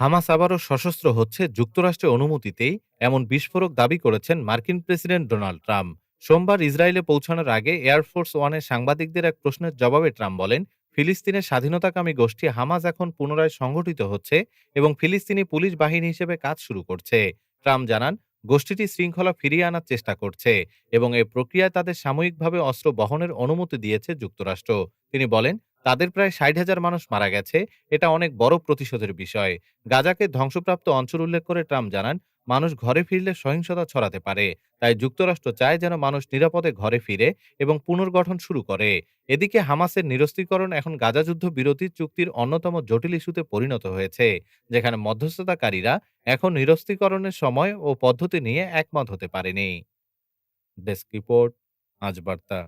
Hamas আবারও সশস্ত্র হচ্ছে যুক্তরাষ্ট্রের অনুমতিতেই এমন বিস্ফোরক দাবি করেছেন মার্কিন প্রেসিডেন্ট ডোনাল্ড ট্রাম্প। সোমবার ইসরায়েলে পৌঁছানোর আগে এয়ারফোর্স ওয়ানের সাংবাদিকদের এক প্রশ্নের জবাবে ট্রাম্প বলেন, ফিলিস্তিনের স্বাধীনতাকামী গোষ্ঠী হামাজ এখন পুনরায় সংগঠিত হচ্ছে এবং ফিলিস্তিনি পুলিশ বাহিনী হিসেবে কাজ শুরু করছে। ট্রাম্প জানান, গোষ্ঠীটি শৃঙ্খলা ফিরিয়ে আনার চেষ্টা করছে এবং এই প্রক্রিয়ায় তাদের সাময়িকভাবে অস্ত্র বহনের অনুমতি দিয়েছে যুক্তরাষ্ট্র। তিনি বলেন তাদের প্রায় ষাট হাজার মানুষ মারা গেছে। এটা অনেক বড় প্রতিশোধের বিষয়। গাজাকে ধ্বংসপ্রাপ্ত অঞ্চল উল্লেখ করে ট্রাম্প জানান, মানুষ ঘরে ফিরলে সহিংসতা ছড়াতে পারে। তাই যুক্তরাষ্ট্র চায় যেন মানুষ নিরাপদে ঘরে ফিরে এবং পুনর্গঠন শুরু করে। এদিকে হামাসের নিরস্ত্রীকরণ এখন গাজা যুদ্ধ বিরতি চুক্তির অন্যতম জটিল ইস্যুতে পরিণত হয়েছে, যেখানে মধ্যস্থতাকারীরা এখন নিরস্ত্রীকরণের সময় ও পদ্ধতি নিয়ে একমত হতে পারেনি। ডেস্ক রিপোর্ট, আজ বার্তা।